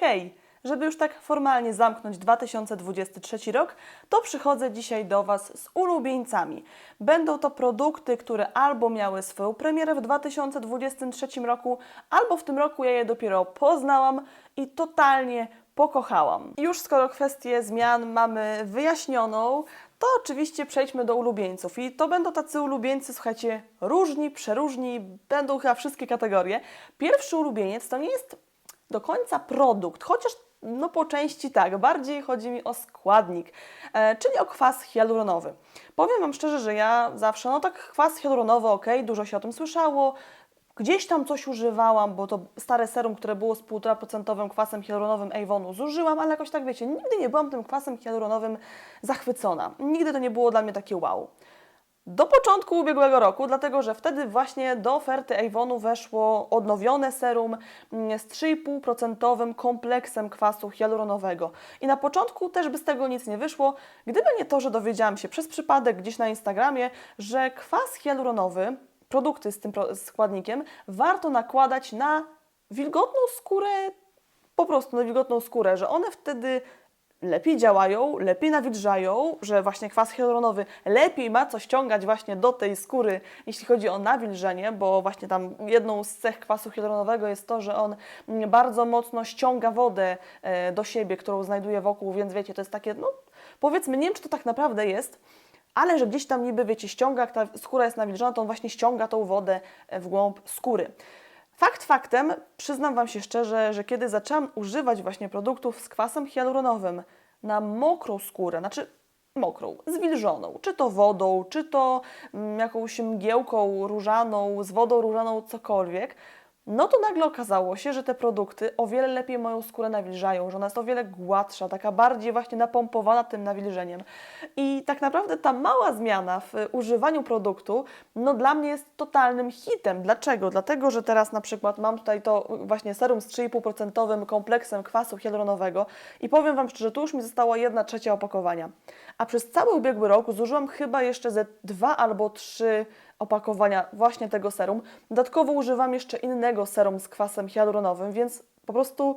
Hej! Żeby już tak formalnie zamknąć 2023 rok, to przychodzę dzisiaj do Was z ulubieńcami. Będą to produkty, które albo miały swoją premierę w 2023 roku, albo w tym roku ja je dopiero poznałam i totalnie pokochałam. Już skoro kwestię zmian mamy wyjaśnioną, to oczywiście przejdźmy do ulubieńców. I to będą tacy ulubieńcy, słuchajcie, różni, przeróżni, będą chyba wszystkie kategorie. Pierwszy ulubieniec to nie jest do końca produkt, chociaż no po części tak, bardziej chodzi mi o składnik, e, czyli o kwas hialuronowy. Powiem Wam szczerze, że ja zawsze, no tak kwas hialuronowy, ok, dużo się o tym słyszało, Gdzieś tam coś używałam, bo to stare serum, które było z 1,5% kwasem hialuronowym Avonu zużyłam, ale jakoś tak wiecie, nigdy nie byłam tym kwasem hialuronowym zachwycona. Nigdy to nie było dla mnie takie wow. Do początku ubiegłego roku, dlatego że wtedy właśnie do oferty Avonu weszło odnowione serum z 3,5% kompleksem kwasu hialuronowego. I na początku też by z tego nic nie wyszło, gdyby nie to, że dowiedziałam się przez przypadek gdzieś na Instagramie, że kwas hialuronowy, produkty z tym składnikiem, warto nakładać na wilgotną skórę, po prostu na wilgotną skórę, że one wtedy lepiej działają, lepiej nawilżają, że właśnie kwas hialuronowy lepiej ma co ściągać właśnie do tej skóry, jeśli chodzi o nawilżenie, bo właśnie tam jedną z cech kwasu hialuronowego jest to, że on bardzo mocno ściąga wodę e, do siebie, którą znajduje wokół, więc wiecie, to jest takie, no powiedzmy, nie wiem, czy to tak naprawdę jest, ale że gdzieś tam niby, wiecie, ściąga, jak ta skóra jest nawilżona, to on właśnie ściąga tą wodę e, w głąb skóry. Fakt faktem, przyznam Wam się szczerze, że kiedy zaczęłam używać właśnie produktów z kwasem hialuronowym na mokrą skórę, znaczy mokrą, zwilżoną, czy to wodą, czy to mm, jakąś mgiełką różaną, z wodą różaną, cokolwiek, no to nagle okazało się, że te produkty o wiele lepiej moją skórę nawilżają, że ona jest o wiele gładsza, taka bardziej właśnie napompowana tym nawilżeniem. I tak naprawdę ta mała zmiana w używaniu produktu, no dla mnie jest totalnym hitem. Dlaczego? Dlatego, że teraz na przykład mam tutaj to właśnie serum z 3,5% kompleksem kwasu hialuronowego i powiem Wam szczerze, tu już mi została jedna trzecia opakowania. A przez cały ubiegły rok zużyłam chyba jeszcze ze dwa albo trzy opakowania właśnie tego serum. Dodatkowo używam jeszcze innego serum z kwasem hialuronowym, więc po prostu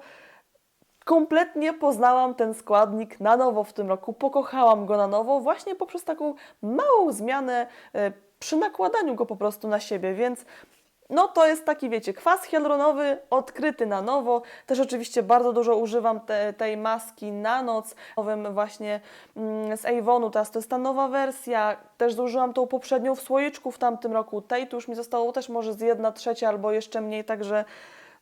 kompletnie poznałam ten składnik na nowo w tym roku, pokochałam go na nowo właśnie poprzez taką małą zmianę e, przy nakładaniu go po prostu na siebie, więc no to jest taki, wiecie, kwas hialuronowy odkryty na nowo. Też oczywiście bardzo dużo używam te, tej maski na noc, nowym właśnie mm, z Avonu, teraz to jest ta nowa wersja. Też zużyłam tą poprzednią w słoiczku w tamtym roku. Tej tu już mi zostało też może z jedna trzecia albo jeszcze mniej, także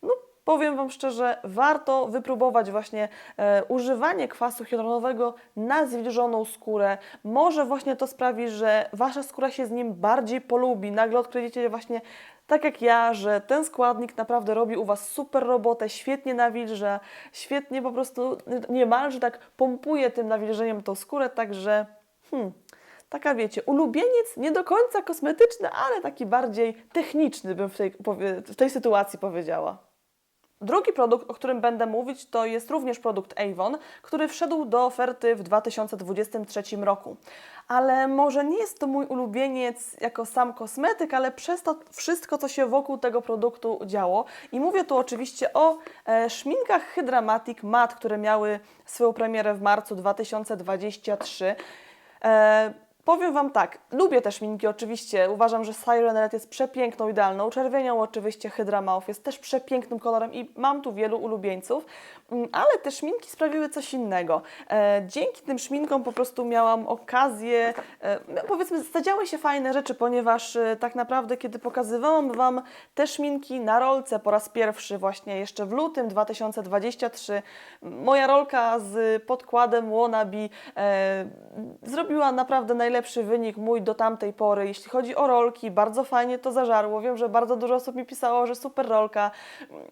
no powiem Wam szczerze, warto wypróbować właśnie e, używanie kwasu hialuronowego na zwilżoną skórę. Może właśnie to sprawi, że Wasza skóra się z nim bardziej polubi. Nagle odkryjecie właśnie tak jak ja, że ten składnik naprawdę robi u Was super robotę, świetnie nawilża, świetnie po prostu niemalże tak pompuje tym nawilżeniem tą skórę, także hmm, taka wiecie, ulubieniec nie do końca kosmetyczny, ale taki bardziej techniczny bym w tej, w tej sytuacji powiedziała. Drugi produkt, o którym będę mówić, to jest również produkt Avon, który wszedł do oferty w 2023 roku. Ale może nie jest to mój ulubieniec jako sam kosmetyk, ale przez to wszystko, co się wokół tego produktu działo. I mówię tu oczywiście o e, szminkach Hydramatic Matte, które miały swoją premierę w marcu 2023. E, Powiem Wam tak, lubię te szminki oczywiście, uważam, że Siren Red jest przepiękną, idealną, czerwienią oczywiście Hydra Mouth jest też przepięknym kolorem i mam tu wielu ulubieńców, ale te szminki sprawiły coś innego. E, dzięki tym szminkom po prostu miałam okazję, e, no, powiedzmy, zadziały się fajne rzeczy, ponieważ e, tak naprawdę kiedy pokazywałam Wam te szminki na rolce po raz pierwszy właśnie jeszcze w lutym 2023, moja rolka z podkładem Wannabe zrobiła naprawdę najlepszy wynik mój do tamtej pory. Jeśli chodzi o rolki, bardzo fajnie to zażarło. Wiem, że bardzo dużo osób mi pisało, że super rolka.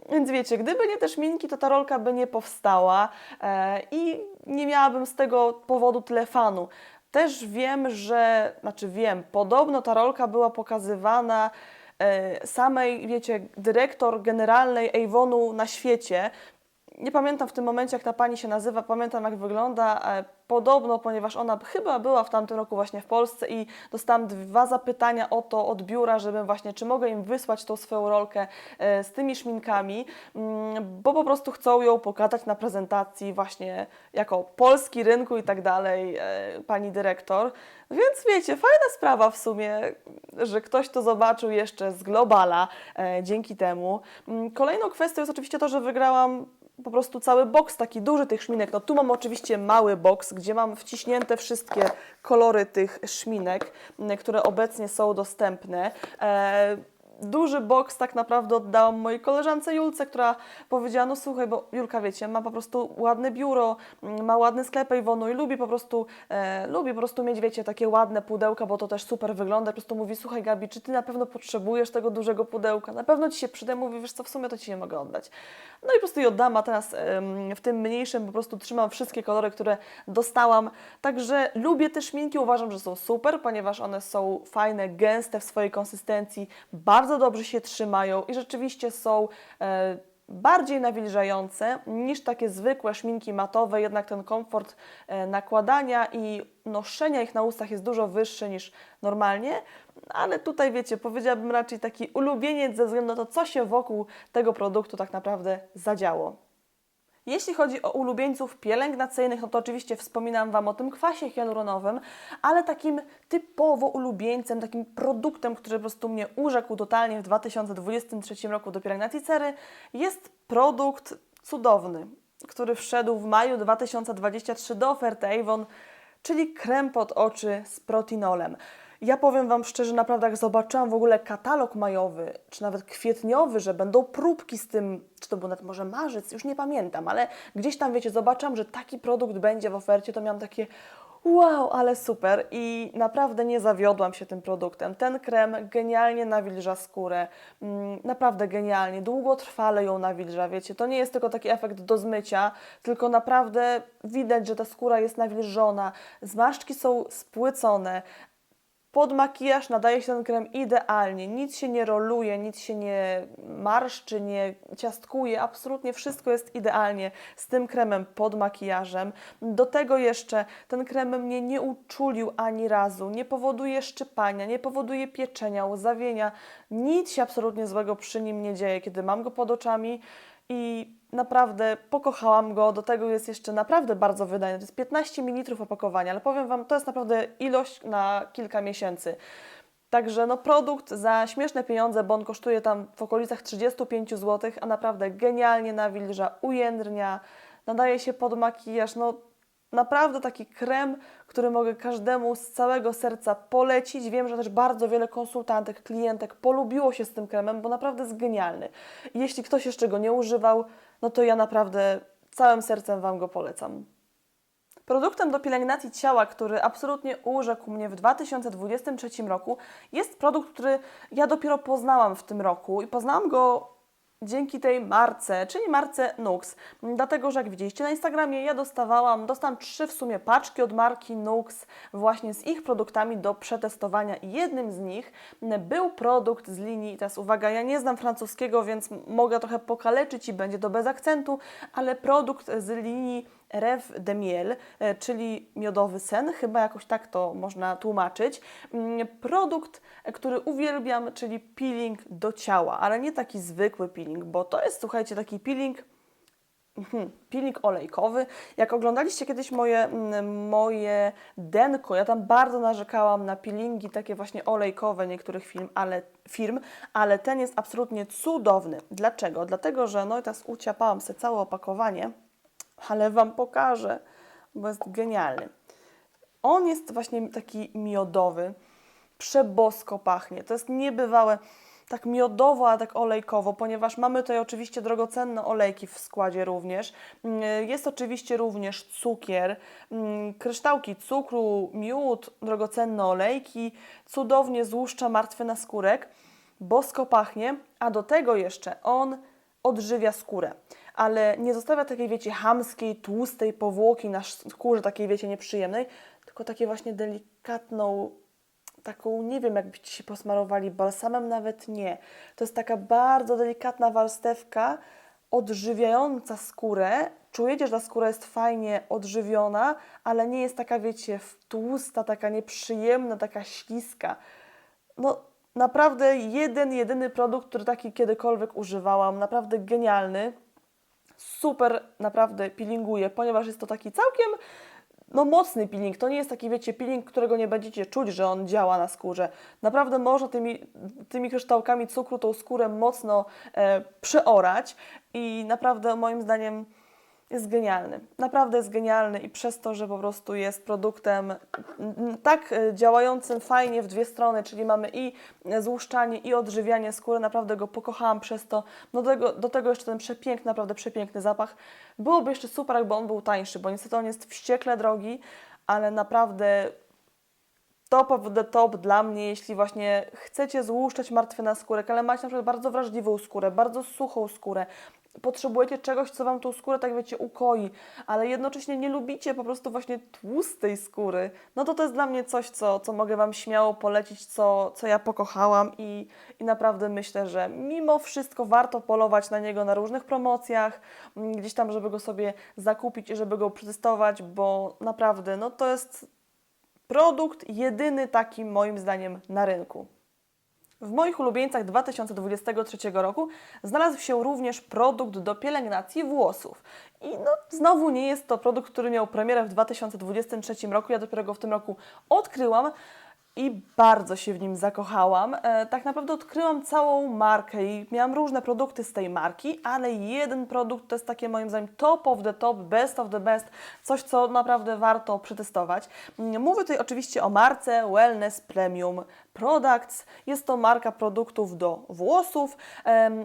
Więc wiecie, gdyby nie te szminki, to ta rolka by nie powstała e, i nie miałabym z tego powodu tyle fanu. Też wiem, że, znaczy wiem, podobno ta rolka była pokazywana e, samej, wiecie, dyrektor generalnej Avonu na świecie, nie pamiętam w tym momencie, jak ta pani się nazywa, pamiętam jak wygląda. E, Podobno, ponieważ ona chyba była w tamtym roku właśnie w Polsce i dostałam dwa zapytania o to od biura, żebym właśnie, czy mogę im wysłać tą swoją rolkę e, z tymi szminkami, mm, bo po prostu chcą ją pokazać na prezentacji właśnie jako polski rynku i tak dalej, e, pani dyrektor. Więc wiecie, fajna sprawa w sumie, że ktoś to zobaczył jeszcze z Globala dzięki temu. Mm, Kolejną kwestią jest oczywiście to, że wygrałam po prostu cały boks taki duży tych szminek. No tu mam oczywiście mały boks, gdzie mam wciśnięte wszystkie kolory tych szminek, które obecnie są dostępne. E, duży boks tak naprawdę oddałam mojej koleżance Julce, która powiedziała, no słuchaj, bo Julka wiecie, ma po prostu ładne biuro, mm, ma ładny sklep Avonu i lubi po prostu, e, lubi po prostu mieć, wiecie, takie ładne pudełka, bo to też super wygląda. Po prostu mówi, słuchaj Gabi, czy ty na pewno potrzebujesz tego dużego pudełka? Na pewno ci się przyda. Mówi, wiesz co, w sumie to ci nie mogę oddać. No i po prostu je oddam, a teraz w tym mniejszym po prostu trzymam wszystkie kolory, które dostałam. Także lubię te szminki, uważam, że są super, ponieważ one są fajne, gęste w swojej konsystencji, bardzo dobrze się trzymają i rzeczywiście są e, bardziej nawilżające niż takie zwykłe szminki matowe, jednak ten komfort e, nakładania i noszenia ich na ustach jest dużo wyższy niż normalnie, ale tutaj wiecie, powiedziałabym raczej taki ulubieniec ze względu na to, co się wokół tego produktu tak naprawdę zadziało. Jeśli chodzi o ulubieńców pielęgnacyjnych, no to oczywiście wspominam Wam o tym kwasie hialuronowym, ale takim typowo ulubieńcem, takim produktem, który po prostu mnie urzekł totalnie w 2023 roku do pielęgnacji cery, jest produkt cudowny, który wszedł w maju 2023 do oferty Avon, czyli krem pod oczy z protinolem. Ja powiem Wam szczerze, naprawdę jak zobaczyłam w ogóle katalog majowy, czy nawet kwietniowy, że będą próbki z tym, czy to był nawet może marzec, już nie pamiętam, ale gdzieś tam, wiecie, zobaczyłam, że taki produkt będzie w ofercie, to miałam takie wow, ale super. I naprawdę nie zawiodłam się tym produktem. Ten krem genialnie nawilża skórę, mm, naprawdę genialnie, długotrwale ją nawilża, wiecie, to nie jest tylko taki efekt do zmycia, tylko naprawdę widać, że ta skóra jest nawilżona, zmarszczki są spłycone, pod makijaż nadaje się ten krem idealnie. Nic się nie roluje, nic się nie marszczy, nie ciastkuje. Absolutnie wszystko jest idealnie z tym kremem pod makijażem. Do tego jeszcze ten krem mnie nie uczulił ani razu. Nie powoduje szczypania, nie powoduje pieczenia, łzawienia. Nic się absolutnie złego przy nim nie dzieje, kiedy mam go pod oczami i naprawdę pokochałam go. Do tego jest jeszcze naprawdę bardzo wydajny. To jest 15 ml opakowania, ale powiem Wam, to jest naprawdę ilość na kilka miesięcy. Także no produkt za śmieszne pieniądze, bo on kosztuje tam w okolicach 35 zł, a naprawdę genialnie nawilża, ujędrnia, nadaje się pod makijaż, no naprawdę taki krem, który mogę każdemu z całego serca polecić. Wiem, że też bardzo wiele konsultantek, klientek polubiło się z tym kremem, bo naprawdę jest genialny. Jeśli ktoś jeszcze go nie używał, no to ja naprawdę całym sercem Wam go polecam. Produktem do pielęgnacji ciała, który absolutnie urzekł mnie w 2023 roku, jest produkt, który ja dopiero poznałam w tym roku i poznałam go dzięki tej marce, czyli marce Nux. Dlatego, że jak widzieliście na Instagramie, ja dostawałam, dostałam trzy w sumie paczki od marki Nux właśnie z ich produktami do przetestowania i jednym z nich był produkt z linii, teraz uwaga, ja nie znam francuskiego, więc mogę trochę pokaleczyć i będzie to bez akcentu, ale produkt z linii Rêve de Miel, e, czyli miodowy sen, chyba jakoś tak to można tłumaczyć. Mm, Produkt, e, który uwielbiam, czyli peeling do ciała, ale nie taki zwykły peeling, bo to jest, słuchajcie, taki peeling Mhm, Peeling olejkowy. Jak oglądaliście kiedyś moje, mm, moje denko, ja tam bardzo narzekałam na peelingi takie właśnie olejkowe niektórych firm, ale, firm, ale ten jest absolutnie cudowny. Dlaczego? Dlatego, że no i teraz uciapałam sobie całe opakowanie, ale Wam pokażę, bo jest genialny. On jest właśnie taki miodowy, przebosko pachnie. To jest niebywałe, tak miodowo, a tak olejkowo, ponieważ mamy tutaj oczywiście drogocenne olejki w składzie również. Mm, Jest oczywiście również cukier, mm, kryształki cukru, miód, drogocenne olejki, cudownie złuszcza martwy naskórek, bosko pachnie, a do tego jeszcze on odżywia skórę, ale nie zostawia takiej, wiecie, chamskiej, tłustej powłoki na skórze, takiej, wiecie, nieprzyjemnej, tylko takie właśnie delikatną, taką, nie wiem, jakbyście się posmarowali balsamem, nawet nie. To jest taka bardzo delikatna warstewka odżywiająca skórę. Czujecie, że ta skóra jest fajnie odżywiona, ale nie jest taka, wiecie, tłusta, taka nieprzyjemna, taka śliska. No, naprawdę jeden, jedyny produkt, który taki kiedykolwiek używałam, naprawdę genialny. Super, naprawdę peelinguje, ponieważ jest to taki całkiem no, mocny peeling. To nie jest taki, wiecie, peeling, którego nie będziecie czuć, że on działa na skórze. Naprawdę można tymi, tymi kryształkami cukru tą skórę mocno e, przeorać i naprawdę moim zdaniem jest genialny. Naprawdę jest genialny i przez to, że po prostu jest produktem tak e, działającym fajnie w dwie strony, czyli mamy i złuszczanie, i odżywianie skóry, naprawdę go pokochałam przez to. Do tego, do tego jeszcze ten przepiękny, naprawdę przepiękny zapach. Byłoby jeszcze super, jakby on był tańszy, bo niestety on jest wściekle drogi, ale naprawdę top of the top dla mnie, jeśli właśnie chcecie złuszczać martwy na skórek, ale macie na przykład bardzo wrażliwą skórę, bardzo suchą skórę, potrzebujecie czegoś, co Wam tą skórę, tak wiecie, ukoi, ale jednocześnie nie lubicie po prostu właśnie tłustej skóry, no to to jest dla mnie coś, co, co mogę Wam śmiało polecić, co, co ja pokochałam i, i naprawdę myślę, że mimo wszystko warto polować na niego na różnych promocjach, mm, gdzieś tam, żeby go sobie zakupić i żeby go przetestować, bo naprawdę, no to jest produkt jedyny taki moim zdaniem na rynku. W moich ulubieńcach 2023 roku znalazł się również produkt do pielęgnacji włosów. I no, znowu nie jest to produkt, który miał premierę w 2023 roku, ja dopiero go w tym roku odkryłam i bardzo się w nim zakochałam. E, tak naprawdę odkryłam całą markę i miałam różne produkty z tej marki, ale jeden produkt to jest takie moim zdaniem top of the top, best of the best, coś co naprawdę warto przetestować. Mówię tutaj oczywiście o marce Wellness Premium Products. Jest to marka produktów do włosów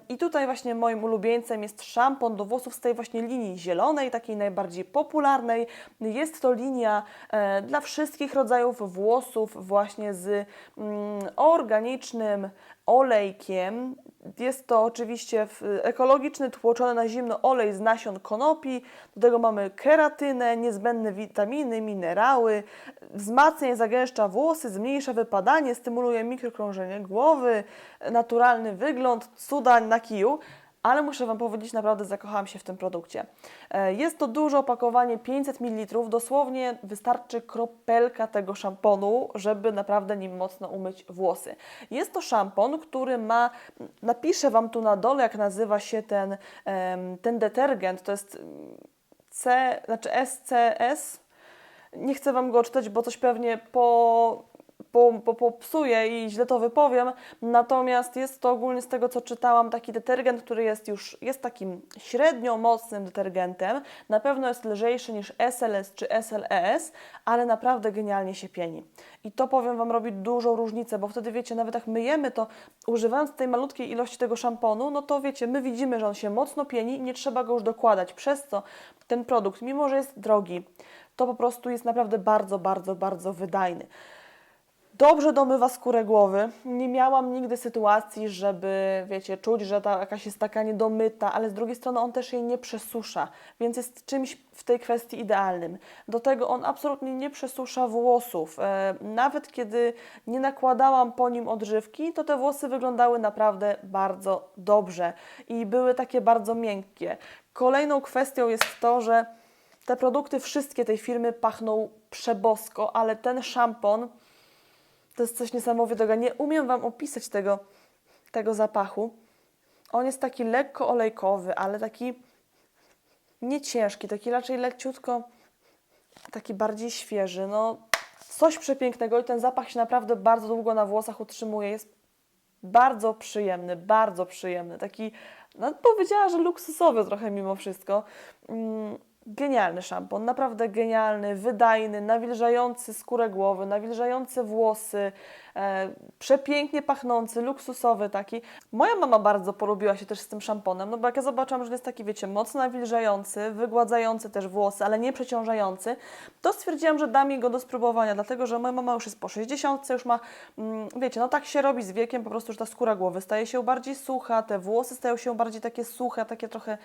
i tutaj właśnie moim ulubieńcem jest szampon do włosów z tej właśnie linii zielonej, takiej najbardziej popularnej. Jest to linia e, dla wszystkich rodzajów włosów właśnie z mm, organicznym olejkiem. Jest to oczywiście ekologiczny, tłoczony na zimno olej z nasion konopi. Do tego mamy keratynę, niezbędne witaminy, minerały. Wzmacnia i zagęszcza włosy, zmniejsza wypadanie, stymuluje mikrokrążenie głowy, naturalny wygląd, cuda na kiju. Ale muszę Wam powiedzieć, naprawdę zakochałam się w tym produkcie. E, Jest to duże opakowanie 500 ml, dosłownie wystarczy kropelka tego szamponu, żeby naprawdę nim mocno umyć włosy. Jest to szampon, który ma, napiszę Wam tu na dole, jak nazywa się ten, ten detergent, to jest mm, C, znaczy SCS. Nie chcę Wam go czytać, bo coś pewnie po po, po, popsuję i źle to wypowiem. Natomiast jest to ogólnie z tego, co czytałam, taki detergent, który jest już jest takim średnio mocnym detergentem. Na pewno jest lżejszy niż SLS czy SLES, ale naprawdę genialnie się pieni. I to powiem Wam robi dużą różnicę, bo wtedy wiecie, nawet jak myjemy, to używając tej malutkiej ilości tego szamponu, no to wiecie, my widzimy, że on się mocno pieni i nie trzeba go już dokładać. Przez co ten produkt, mimo że jest drogi, to po prostu jest naprawdę bardzo, bardzo, bardzo wydajny. Dobrze domywa skórę głowy. Nie miałam nigdy sytuacji, żeby, wiecie, czuć, że ta jakaś jest taka niedomyta, ale z drugiej strony on też jej nie przesusza, więc jest czymś w tej kwestii idealnym. Do tego on absolutnie nie przesusza włosów. E, nawet kiedy nie nakładałam po nim odżywki, to te włosy wyglądały naprawdę bardzo dobrze i były takie bardzo miękkie. Kolejną kwestią jest to, że te produkty wszystkie tej firmy pachną przebosko, ale ten szampon to jest coś niesamowitego. Nie umiem Wam opisać tego, tego zapachu. On jest taki lekko olejkowy, ale taki nie ciężki, taki raczej leciutko, taki bardziej świeży. No, coś przepięknego i ten zapach się naprawdę bardzo długo na włosach utrzymuje. Jest bardzo przyjemny, bardzo przyjemny. Taki, no powiedziała, że luksusowy trochę mimo wszystko. Mm, Genialny szampon, naprawdę genialny, wydajny, nawilżający skórę głowy, nawilżający włosy, e, przepięknie pachnący, luksusowy taki. Moja mama bardzo polubiła się też z tym szamponem, no bo jak ja zobaczyłam, że jest taki, wiecie, mocno nawilżający, wygładzający też włosy, ale nie przeciążający, to stwierdziłam, że dam jej go do spróbowania, dlatego że moja mama już jest po 60, już ma, mm, wiecie, no tak się robi z wiekiem, po prostu, że ta skóra głowy staje się bardziej sucha, te włosy stają się bardziej takie suche, takie trochę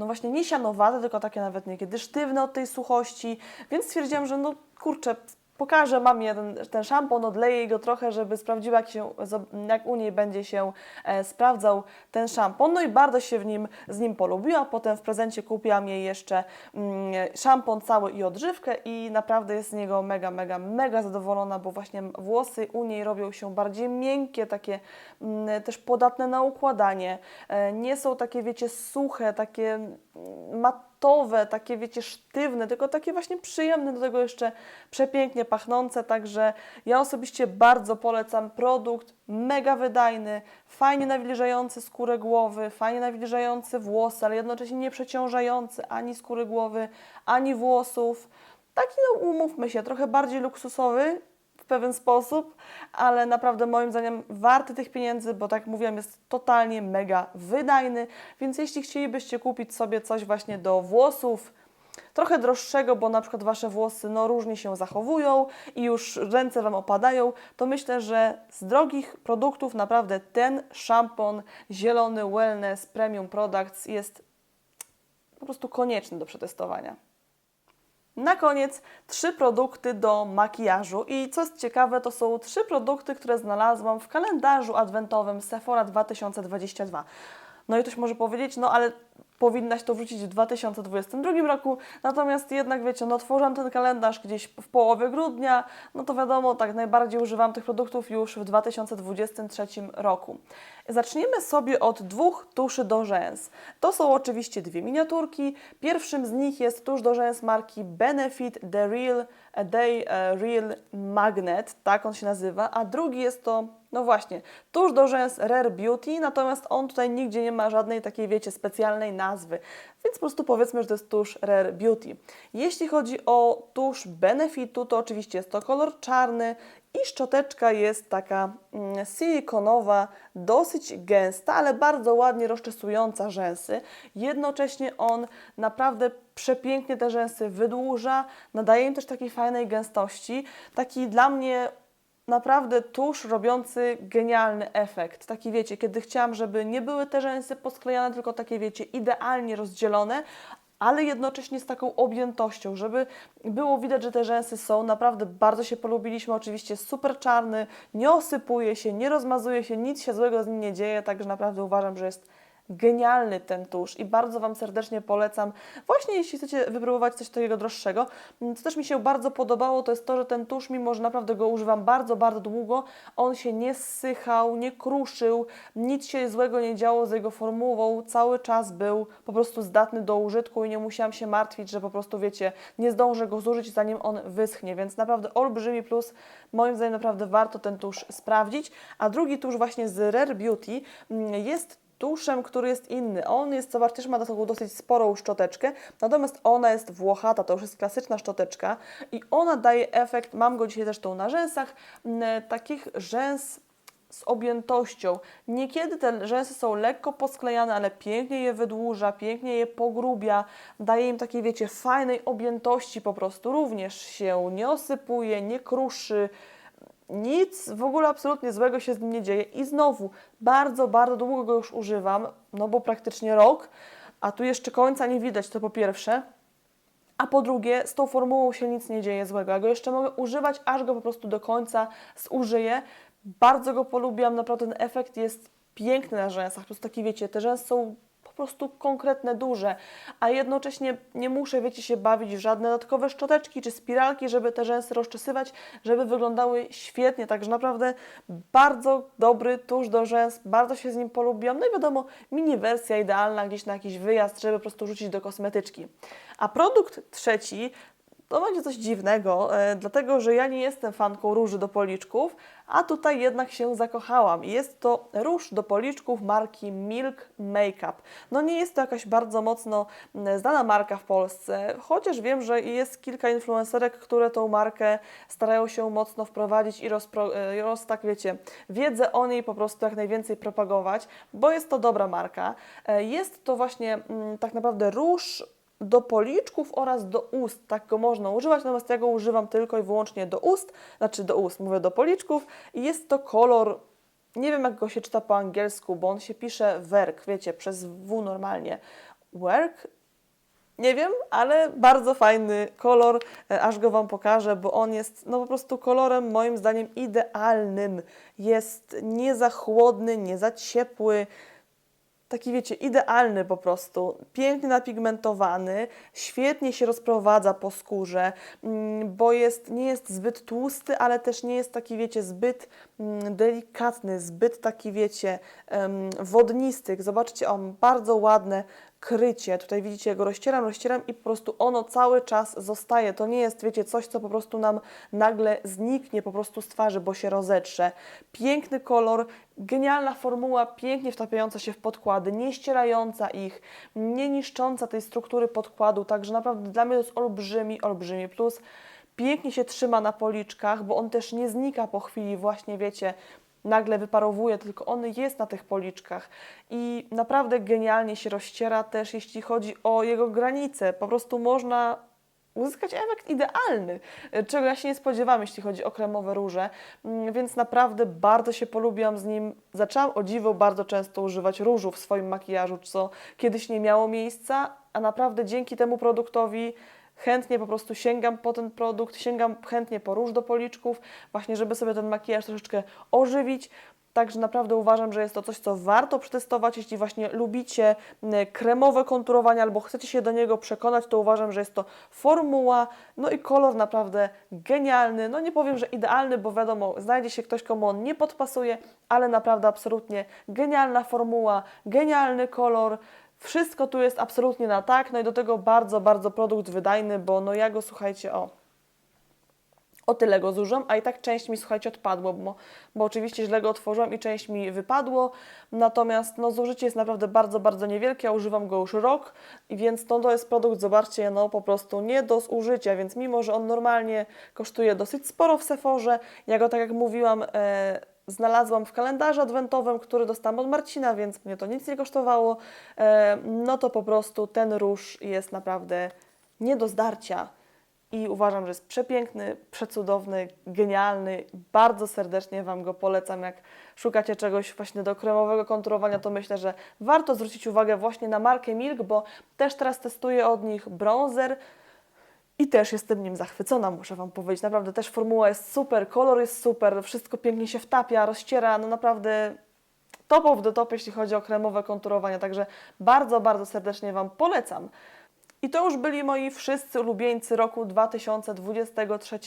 no właśnie nie sianowate, tylko takie nawet niekiedy sztywne od tej suchości, więc stwierdziłam, że no kurczę, pokażę mamie ten, ten szampon, odleję go trochę, żeby sprawdziła, jak, się, jak u niej będzie się e, sprawdzał ten szampon. No i bardzo się w nim, z nim polubiła. Potem w prezencie kupiłam jej jeszcze mm, szampon cały i odżywkę i naprawdę jest z niego mega, mega, mega zadowolona, bo właśnie włosy u niej robią się bardziej miękkie, takie mm, też podatne na układanie. E, nie są takie, wiecie, suche, takie mm, takie, wiecie, sztywne, tylko takie właśnie przyjemne, do tego jeszcze przepięknie pachnące, także ja osobiście bardzo polecam produkt, mega wydajny, fajnie nawilżający skórę głowy, fajnie nawilżający włosy, ale jednocześnie nie przeciążający ani skóry głowy, ani włosów. Taki, no umówmy się, trochę bardziej luksusowy, pewien sposób, ale naprawdę moim zdaniem warty tych pieniędzy, bo tak mówiłam, jest totalnie mega wydajny, więc jeśli chcielibyście kupić sobie coś właśnie do włosów, trochę droższego, bo na przykład Wasze włosy no, różnie się zachowują i już ręce Wam opadają, to myślę, że z drogich produktów naprawdę ten szampon zielony Wellness Premium Products jest po prostu konieczny do przetestowania. Na koniec trzy produkty do makijażu i co jest ciekawe, to są trzy produkty, które znalazłam w kalendarzu adwentowym Sephora 2022. No i ktoś może powiedzieć, no ale powinnaś to wrzucić w 2022 roku, natomiast jednak wiecie, no otworzyłam ten kalendarz gdzieś w połowie grudnia, no to wiadomo, tak najbardziej używam tych produktów już w 2023 roku. Zacznijmy sobie od dwóch tuszy do rzęs. To są oczywiście dwie miniaturki. Pierwszym z nich jest tusz do rzęs marki Benefit The Real A Day Real Magnet, tak on się nazywa, a drugi jest to, no właśnie, tusz do rzęs Rare Beauty, natomiast on tutaj nigdzie nie ma żadnej takiej, wiecie, specjalnej nazwy, więc po prostu powiedzmy, że to jest tusz Rare Beauty. Jeśli chodzi o tusz Benefitu, to oczywiście jest to kolor czarny i szczoteczka jest taka mm, silikonowa, dosyć gęsta, ale bardzo ładnie rozczesująca rzęsy. Jednocześnie on naprawdę przepięknie te rzęsy wydłuża, nadaje im też takiej fajnej gęstości. Taki dla mnie naprawdę tusz robiący genialny efekt. Taki wiecie, kiedy chciałam, żeby nie były te rzęsy posklejane, tylko takie wiecie, idealnie rozdzielone, ale jednocześnie z taką objętością, żeby było widać, że te rzęsy są. Naprawdę bardzo się polubiliśmy. Oczywiście super czarny, nie osypuje się, nie rozmazuje się, nic się złego z nim nie dzieje, także naprawdę uważam, że jest genialny ten tusz i bardzo Wam serdecznie polecam. Właśnie jeśli chcecie wypróbować coś takiego droższego, co też mi się bardzo podobało, to jest to, że ten tusz, mimo że naprawdę go używam bardzo, bardzo długo, on się nie zsychał, nie kruszył, nic się złego nie działo z jego formułą, cały czas był po prostu zdatny do użytku i nie musiałam się martwić, że po prostu wiecie, nie zdążę go zużyć zanim on wyschnie, więc naprawdę olbrzymi plus, moim zdaniem naprawdę warto ten tusz sprawdzić. A drugi tusz właśnie z Rare Beauty mm, jest tuszem, który jest inny. On jest, zobacz, też ma taką dosyć sporą szczoteczkę, natomiast ona jest włochata, to już jest klasyczna szczoteczka i ona daje efekt, mam go dzisiaj zresztą na rzęsach, m, takich rzęs z objętością. Niekiedy te rzęsy są lekko posklejane, ale pięknie je wydłuża, pięknie je pogrubia, daje im takiej, wiecie, fajnej objętości po prostu. Również się nie osypuje, nie kruszy, nic w ogóle absolutnie złego się z nim nie dzieje. I znowu, bardzo, bardzo długo go już używam, no bo praktycznie rok, a tu jeszcze końca nie widać, to po pierwsze. A po drugie, z tą formułą się nic nie dzieje złego. Ja go jeszcze mogę używać, aż go po prostu do końca zużyję. Bardzo go polubiłam, naprawdę ten efekt jest piękny na rzęsach. Po prostu taki, wiecie, te rzęsy są prostu konkretne, duże, a jednocześnie nie muszę, wiecie, się bawić w żadne dodatkowe szczoteczki czy spiralki, żeby te rzęsy rozczesywać, żeby wyglądały świetnie. Także naprawdę bardzo dobry tusz do rzęs, bardzo się z nim polubiłam. No i wiadomo, mini wersja idealna gdzieś na jakiś wyjazd, żeby po prostu rzucić do kosmetyczki. A produkt trzeci to będzie coś dziwnego, e, dlatego że ja nie jestem fanką róży do policzków, a tutaj jednak się zakochałam. Jest to róż do policzków marki Milk Makeup. No nie jest to jakaś bardzo mocno znana marka w Polsce, chociaż wiem, że jest kilka influencerek, które tą markę starają się mocno wprowadzić i rozpro, e, roz, tak wiecie, wiedzę o niej po prostu jak najwięcej propagować, bo jest to dobra marka. E, Jest to właśnie tak naprawdę róż do policzków oraz do ust. Tak go można używać, natomiast ja go używam tylko i wyłącznie do ust, znaczy do ust, mówię do policzków i jest to kolor, nie wiem jak go się czyta po angielsku, bo on się pisze werk, wiecie, przez W normalnie. Work? Nie wiem, ale bardzo fajny kolor, e, aż go Wam pokażę, bo on jest no po prostu kolorem moim zdaniem idealnym. Jest nie za chłodny, nie za ciepły, taki wiecie, idealny po prostu, pięknie napigmentowany, świetnie się rozprowadza po skórze, mm, bo jest, nie jest zbyt tłusty, ale też nie jest taki, wiecie, zbyt mm, delikatny, zbyt taki, wiecie, wodnisty. Zobaczcie, on bardzo ładne krycie. Tutaj widzicie, go rozcieram, rozcieram i po prostu ono cały czas zostaje. To nie jest, wiecie, coś, co po prostu nam nagle zniknie po prostu z twarzy, bo się rozetrze. Piękny kolor, genialna formuła, pięknie wtapiająca się w podkłady, nie ścierająca ich, nie niszcząca tej struktury podkładu, także naprawdę dla mnie to jest olbrzymi, olbrzymi plus. Pięknie się trzyma na policzkach, bo on też nie znika po chwili, właśnie wiecie, nagle wyparowuje, tylko on jest na tych policzkach i naprawdę genialnie się rozciera też, jeśli chodzi o jego granice. Po prostu można uzyskać efekt idealny, czego ja się nie spodziewałam, jeśli chodzi o kremowe róże, Mm, więc naprawdę bardzo się polubiłam z nim. Zaczęłam o dziwo bardzo często używać różu w swoim makijażu, co kiedyś nie miało miejsca, a naprawdę dzięki temu produktowi chętnie po prostu sięgam po ten produkt, sięgam chętnie po róż do policzków, właśnie żeby sobie ten makijaż troszeczkę ożywić. Także naprawdę uważam, że jest to coś, co warto przetestować. Jeśli właśnie lubicie kremowe konturowanie albo chcecie się do niego przekonać, to uważam, że jest to formuła. No i kolor naprawdę genialny. No nie powiem, że idealny, bo wiadomo, znajdzie się ktoś, komu on nie podpasuje, ale naprawdę absolutnie genialna formuła, genialny kolor. Wszystko tu jest absolutnie na tak, no i do tego bardzo, bardzo produkt wydajny, bo no ja go, słuchajcie, o, o tyle go zużyłam, a i tak część mi, słuchajcie, odpadło, bo, bo oczywiście źle go otworzyłam i część mi wypadło, natomiast no zużycie jest naprawdę bardzo, bardzo niewielkie, ja używam go już rok, więc no, to jest produkt, zobaczcie, no po prostu nie do zużycia, więc mimo, że on normalnie kosztuje dosyć sporo w Seforze, ja go, tak jak mówiłam, e, znalazłam w kalendarzu adwentowym, który dostałam od Marcina, więc mnie to nic nie kosztowało, e, no to po prostu ten róż jest naprawdę nie do zdarcia i uważam, że jest przepiękny, przecudowny, genialny. Bardzo serdecznie Wam go polecam. Jak szukacie czegoś właśnie do kremowego konturowania, to myślę, że warto zwrócić uwagę właśnie na markę Milk, bo też teraz testuję od nich bronzer i też jestem nim zachwycona, muszę Wam powiedzieć. Naprawdę też formuła jest super, kolor jest super, wszystko pięknie się wtapia, rozciera, no naprawdę top of the top, jeśli chodzi o kremowe konturowanie, także bardzo, bardzo serdecznie Wam polecam. I to już byli moi wszyscy ulubieńcy roku 2023.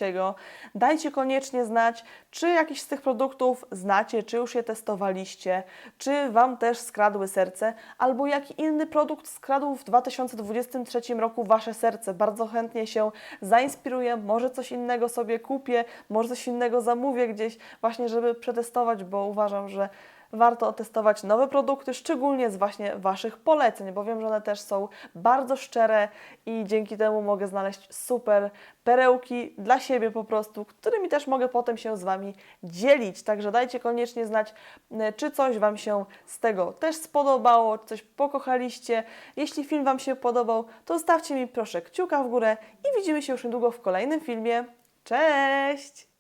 Dajcie koniecznie znać, czy jakiś z tych produktów znacie, czy już je testowaliście, czy Wam też skradły serce, albo jaki inny produkt skradł w 2023 roku Wasze serce. Bardzo chętnie się zainspiruję, może coś innego sobie kupię, może coś innego zamówię gdzieś, właśnie żeby przetestować, bo uważam, że warto otestować nowe produkty, szczególnie z właśnie Waszych poleceń, bo wiem, że one też są bardzo szczere i dzięki temu mogę znaleźć super perełki dla siebie po prostu, którymi też mogę potem się z Wami dzielić. Także dajcie koniecznie znać, e, czy coś Wam się z tego też spodobało, czy coś pokochaliście. Jeśli film Wam się podobał, to zostawcie mi proszę kciuka w górę i widzimy się już niedługo w kolejnym filmie. Cześć!